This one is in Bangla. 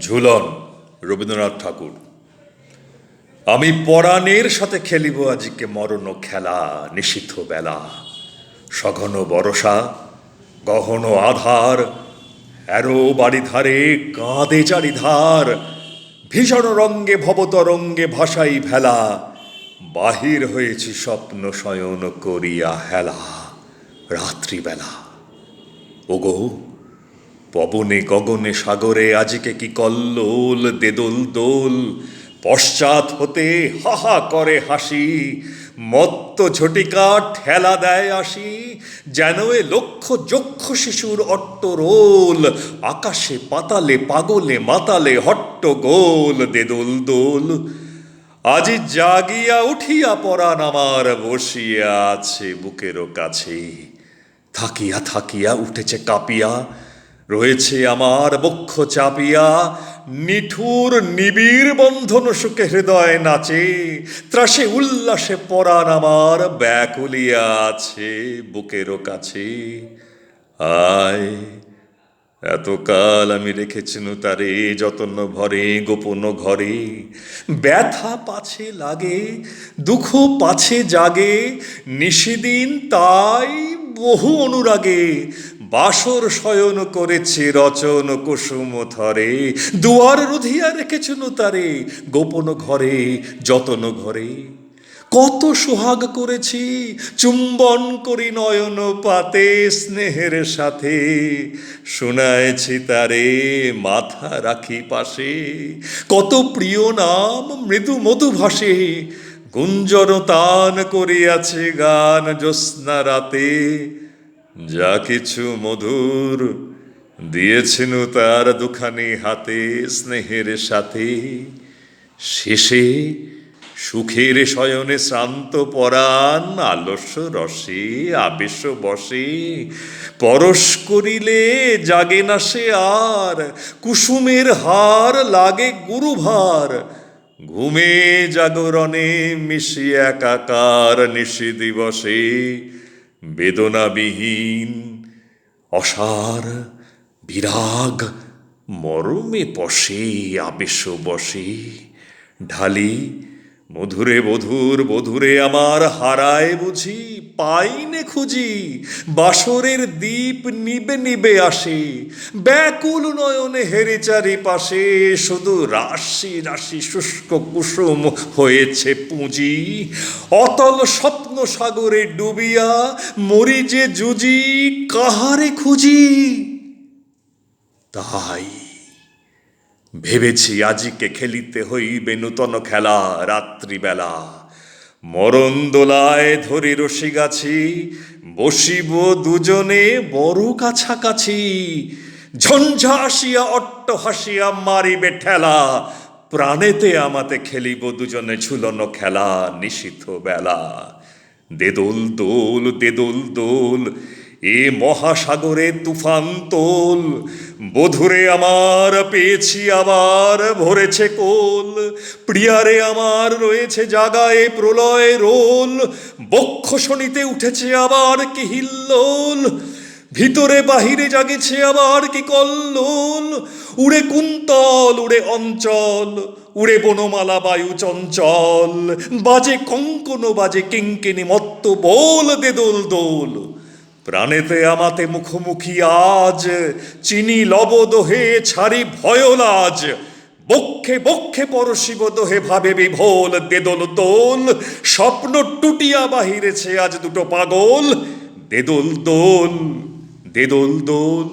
ঝুলন রবীন্দ্রনাথ ঠাকুর। আমি পরাণের সাথে খেলিব আজকে মরণ খেলা, নিষিদ্ধ বেলা। সঘন বরসা গহন আধার এরো বাড়ি ধারে কাঁদে চারিধার। ভীষণ রঙ্গে, ভবতরঙ্গে ভাসাই ভেলা। বাহির হয়েছি স্বপ্ন শয়ন করিয়া হেলা, রাত্রিবেলা। ওগো পবনে, গগনে, সাগরে, আজকে কি কল্লোল, দেদোল, দোল? পশ্চাৎ হতে হাহা করে হাসি, মত্ত ঝটিকা ঠেলা দেয় আসি, যেন এ লক্ষ যক্ষ শিশুর অট্টরোল, আকাশে পাতালে, পাগলে, মাতালে, হট্ট গোল, দেদোল, দোল। আজি জাগিয়া উঠিয়া পরাণ আমার বসিয়া আছে বুকেরও কাছে, থাকিয়া থাকিয়া উঠেছে কাঁপিয়া রয়েছে আমার বক্ষ চাপিয়া। নিঠুর নিবিড় বন্ধন সুখে হৃদয় নাচে। ত্রাসে উল্লাসে পরাণ আমার ব্যাকুলিয়া আছে বুকেরও কাছে। আয়, এতকাল আমি রেখেছিনু তারে যতন ভরে গোপন ঘরে। ব্যথা পাছে লাগে, দুঃখ পাছে জাগে, নিশিদিন তাই বহু অনুরাগে। বাসর শয়ন করেছে রচন কুসুম থরে দুয়ার রুধিয়া রেখেছিনু তারে, গোপন ঘরে, যতন ঘরে। কত সোহাগ করেছি, চুম্বন করি নয়ন পাতে স্নেহের সাথে। শোনায়ছি তারে, মাথা রাখি পাশে। কত প্রিয় নাম, মৃদু মধু ভাসে। গুঞ্জন তান করিয়াছে গান জ্যোৎস্না রাতে। যা কিছু মধুর দিয়েছেন তার দুখানি হাতে স্নেহের সাথে। শেষে সুখের শয়নে শ্রান্ত পরাণ, আলস্য রসে আবেশ বসে। পরশ করিলে জাগে না সে আর, কুসুমের হার লাগে গুরুভার। ঘুমে জাগরণে মিশি একাকার নিশি দিবসে। বেদনাবিহীন, অসার, বিরাগ, মরমে পশে, আবেশ বসে। ঢালি, মধুরে বধুর, বধুরে আমার হারায় বুঝি, পাইনে খুঁজি, বাসরের দ্বীপ নিবে নিবে আসে। ব্যাকুল নয়নে হেরে চারি পাশে শুধু রাশি রাশি শুষ্ক কুসুম হয়েছে পুঁজি। অতল স্বপ্ন সাগরে ডুবিয়া মরি যে জুজি কাহারে খুঁজি? তাই ভেবেছি আজিকে খেলিতে হইবে নূতন খেলা রাত্রিবেলা। মরণ দোলায় ধরি রসি গাছি, বসিব দুজনে বড় কাছাকাছি। ঝঞ্ঝা আসিয়া অট্ট হাসিয়া মারিবে ঠেলা, প্রাণেতে আমাতে খেলিব দুজনে ঝুলন খেলা নিশিথ বেলা। দেদোল দোল দেদোল দোল, এ মহাসাগরে তুফান তোল। বধুরে আমার, পেয়েছি আবার ভরেছে কোল। প্রিয়ারে আমার রয়েছে জাগায় প্রলয় রোল। বক্ষ শনিতে উঠেছে আবার কি হিল্লোল ভিতরে বাহিরে জাগেছে আবার কি কল্লোল? উড়ে কুন্তল, উড়ে অঞ্চল, উড়ে বনমালা বায়ু চঞ্চল। বাজে কঙ্কন, বাজে কিঙ্কিনি মত্ত বল দে দোল। দোল প্রাণেতে আমাতে মুখোমুখি আজ, চিনি লব দোহে, ছাড়ি ভয়লাজ বক্ষে বক্ষে পরশিব দোহে ভাবে বিভোল দেদোল দোল। স্বপ্ন টুটিয়া বাহিরেছে আজ দুটো পাগল, দেদোল দোল। দেদোল দোল